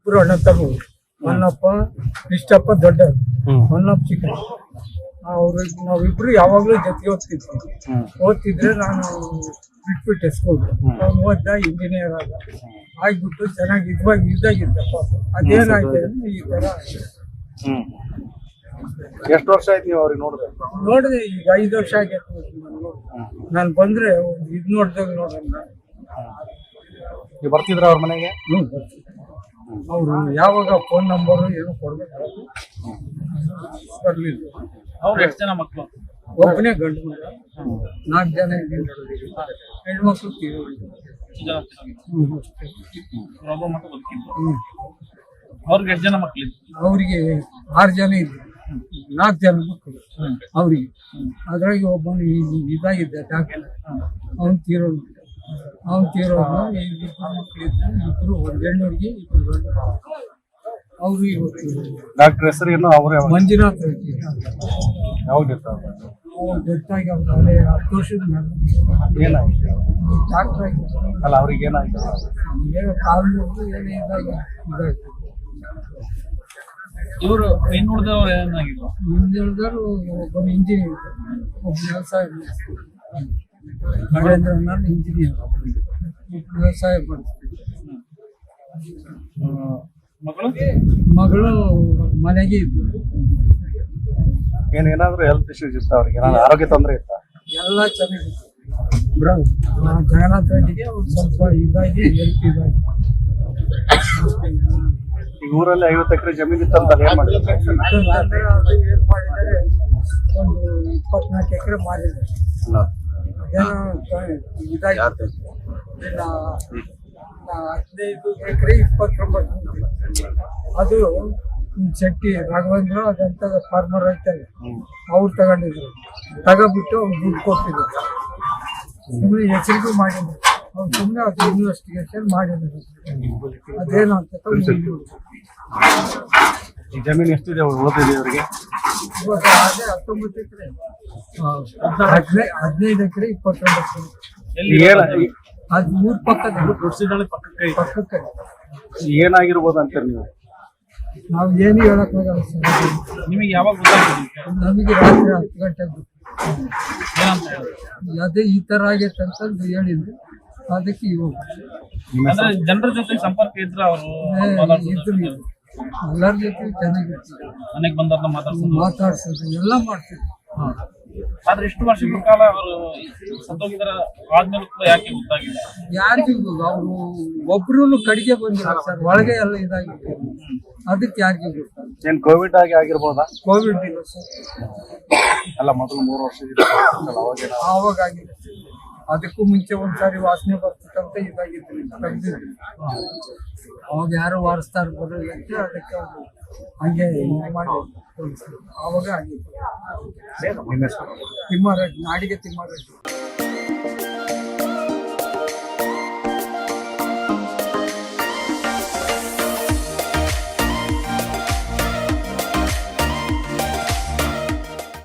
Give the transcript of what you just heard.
ಇಬ್ರು ಅಣ್ಣ ತಮ್ಮ ಅಣ್ಣಪ್ಪ ಇಷ್ಟಪ್ಪ ದೊಡ್ಡ ಅಣ್ಣಪ್ಪ ಹೊನ್ನಪ್ಪ ಚಿಕ್ಕ ಅವ್ರು ನಾವಿಬ್ರು ಯಾವಾಗ್ಲೂ ಜೊತೆಗೆ ಓದ್ತಿದ್ವಿ. ಹ್ಮ್. ಓದ್ತಿದ್ರೆ ನಾನು ಬಿಟ್ಬಿಟ್ಟೆ ಸ್ಕೂಲ್ ಅವ್ನು ಓದ್ದ ಇಂಜಿನಿಯರ್ ಆದ. ಆಗ್ಬಿಟ್ಟು ಚೆನ್ನಾಗಿ ಇದ್ವಾಗ ಇದ್ದಾಗಿದ್ದ ಪಾಪ. ಅದೇನಾಯ್ತು ಅಂದ್ರೆ ಈ ತರ. ಹ್ಮ್. ಎಷ್ಟು ವರ್ಷ ಆಯ್ತು ನೀವು ಅವ್ರಿಗೆ ನೋಡಿದ್ರೆ? ನೋಡಿದೆ ಈಗ ಐದು ವರ್ಷ ಆಗೈತೆ ನಾನು ಬಂದ್ರೆ ಇದು ನೋಡ್ದಾಗ ನೋಡೋಣ. ನೀವು ಬರ್ತಿದ್ರ ಅವ್ರ ಮನೆಗೆ? ಅವರು ಯಾವಾಗ ಫೋನ್ ನಂಬರ್ ಏನು ಕೊಡ್ಬೇಕು ಬರ್ಲಿಲ್ಲ. ಅವ್ರು ಎಷ್ಟು ಜನ ಮಕ್ಕಳು ಒಬ್ಬನೇ ಗಂಡು ಮಗ ನಾಲ್ಕು ಜನ ಹೆಣ್ಮಕ್ಳು ತೀರೋಗಿದ್ರು. ಎಷ್ಟು ಜನ ಮಕ್ಕಳು ಅವ್ರಿಗೆ ಎಷ್ಟು ಜನ ಮಕ್ಕಳಿದ್ರು ಅವರಿಗೆ ಆರು ಜನ ಇದ್ರು. ನಾಲ್ಕು ಜನ ಮಕ್ಕಳು ಅವರಿಗೆ. ಅದ್ರಾಗೆ ಒಬ್ಬನು ಇದಾಗಿದ್ದ ಡಾಕ್ಟರ್ ಅವನು ತೀರೋಗಿದ್ದ ಅವನು ತೀರೋದು ಈ ಇಬ್ಬರು ಮಕ್ಕಳಿದ್ರು ಇಬ್ರು ಒಂದು ಹೆಣ್ಣು ಹುಡುಗಿ ಇಬ್ಬರು ಗಂಡು ಅವರು ಇವತ್ತು ಡಾಕ್ಟರ್ ಹೆಸರು ಏನು? ಅವರು ಮಂಜುನಾಥ್ ರೆಡ್ಡಿ ಯಾವಾಗ ಅವ್ರು? ಗೊತ್ತಾಗಿ ಅವ್ರು ಹತ್ತು ವರ್ಷದ ಮೇಲೆ ಏನಾಯ್ತು? ಡಾಕ್ಟರ್ ಆಗಿ. ಅಲ್ಲ ಅವ್ರಿಗೆ ಏನಾಯ್ತು? ಏನೋ ಕಾಲು ಮುರಿದು ಏನೋ ಇದಾಗಿ ಇದಾಗಿ ಇವರು ಇನ್ನು ಏನಾಗಿಲ್ಲ? ಹಿಂದುಳಿದವರು ಒಬ್ಬ ಇಂಜಿನಿಯರ್ ಒಬ್ಬ ವ್ಯವಸಾಯ. ನಾನು ಇಂಜಿನಿಯರ್ ವ್ಯವಸಾಯ ಮಾಡ್ತೀನಿ ಮಕ್ಕಳು ಮಗಳು ಮನೆಗೆ ಇದ್ದು ಏನ್ ಏನಾದ್ರು ಹೆಲ್ತ್ ಇಶ್ಯೂಸ್ ಇತ್ತ ಅವ್ರಿಗೆ? ಏನಾದ್ರು ಆರೋಗ್ಯ ತೊಂದರೆ ಇತ್ತ? ಎಲ್ಲ ಚೆನ್ನಾಗಿತ್ತು. ಬ್ರೋ ಆ ಜಗನ್ನಾಥ್ ರೆಡ್ಡಿಗೆ ಒಂದು ಸ್ವಲ್ಪ ಇದಾಗಿ ಹೆಲ್ಪ್ ಇದಾಗಿ. ಈಗ ಊರಲ್ಲಿ ಐವತ್ತು ಎಕರೆ ಜಮೀನು ಇತ್ತಂತ ಏನ್ ಮಾಡಿದ್ರು? ಅದು ಮಾಡಿದರೆ ಒಂದು ಇಪ್ಪತ್ನಾಲ್ಕು ಎಕರೆ ಮಾರಿದ್ದಾರೆ. ಹದಿನೈದು ಎಕರೆ ಇಪ್ಪತ್ತೊಂಬತ್ತು ಅದು ಶೆಟ್ಟಿ ರಾಘವೇಂದ್ರ ಅದಂತ ಫಾರ್ಮರ್ ಐತಲ್ಲ ಅವ್ರು ತಗೊಂಡಿದ್ರು ತಗೋಬಿಟ್ಟು ಅವ್ರು ದುಡ್ಡು ಕೊಟ್ಟಿದ್ರು ಸುಮ್ಮನೆ ಹೆಸರಿಗೂ ಮಾಡಿದ್ರು ಅವ್ರು ಸುಮ್ಮನೆ ಅದು ಇನ್ವೆಸ್ಟಿಗೇಷನ್ ಮಾಡಿದ್ರು ಅದೇನು ಅಂತ ಜಮೀನು ಎಷ್ಟಿದೆ ಉಳಿದಿದೆ ಅವ್ರಿಗೆ? ಇವಾಗ ಅದೇ ಹತ್ತೊಂಬತ್ತು ಎಕರೆ. ಹದಿನೈದು ಹದಿನೈದು ಎಕರೆ ಅದು ಮೂರು ಪಕ್ಕದ ಪಕ್ಕಕ್ಕೆ. ಪಕ್ಕಕ್ಕೆ. ಏನಾಗಿರ್ಬೋದು ಅಂತೀರಿ ನೀವು? ನಾವು ಏನು ಹೇಳಕ್ಕಾಗಲ್ಲ ಸರ್. ನಿಮಗೆ ಯಾವಾಗ ಗೊತ್ತಾಗ್ತದೆ ನಮಗೆ ರಾತ್ರಿ ಹತ್ತು ಗಂಟೆಗೆ ಅದೇ ಈ ತರ ಆಗೈತೆ ಅಂತಂದು ಹೇಳಿದ್ರು. ಅದಕ್ಕೆ ಇವಾಗ. ಅಂದ್ರೆ ಜನರ ಜೊತೆ ಸಂಪರ್ಕ ಇದ್ರೆ ಅವರು ಇದ್ರು ಎಲ್ಲರ ಜೊತೆ ಚೆನ್ನಾಗಿರ್ತಾರೆ ಮನೆಗೆ ಬಂದವ್ರನ್ನ ಮಾತಾಡ್ಸೋದು? ಮಾತಾಡ್ಸೋದು ಎಲ್ಲ ಮಾಡ್ತೀವಿ. ಆದ್ರೆ ಇಷ್ಟು ವರ್ಷಗಳ ಕಾಲ ಅವರು ಸತ್ತೋಗಿದಾರ ಆದ್ಮೇಲೆ ಕೂಡ ಯಾಕೆ ಗೊತ್ತಾಗಿಲ್ಲ? ಯಾರಿಗೂ ಅವರು ಒಬ್ರು ಕಡೆಗೆ ಬಂದಿಲ್ಲ ಸರ್ ಒಳಗೆ ಎಲ್ಲ ಇದಾಗಿತ್ತು. ಅದಕ್ಕೆ ಯಾರಿಗೂ ಗೊತ್ತಾಗ ಏನ್ ಕೋವಿಡ್ ಆಗಿ ಆಗಿರ್ಬೋದಾ? ಕೋವಿಡ್ ಇಲ್ಲ ಸರ್. ಅಲ್ಲ ಮೊದಲು ಮೂರು ವರ್ಷ ಅವಾಗ ಆಗಿದೆ ಅದಕ್ಕೂ ಮುಂಚೆ ಒಂದ್ಸಾರಿ ವಾಸನೆ ಬರ್ತಿತ್ತಂತ ಇದಾಗಿತ್ತು. ಅವಾಗ ಯಾರು ವಾರಿಸ್ತಾ ಇರ್ಬೋದು ಅಂತ ಅದಕ್ಕೆ ಹಂಗೆ ಮಾಡಿ ಅವಾಗ ಆಗಿತ್ತು. ತಿಮ್ಮಾರೆಡ್ಡಿ ನಾಡಿಗೆ ತಿಮ್ಮಾರೆಡ್ಡಿ.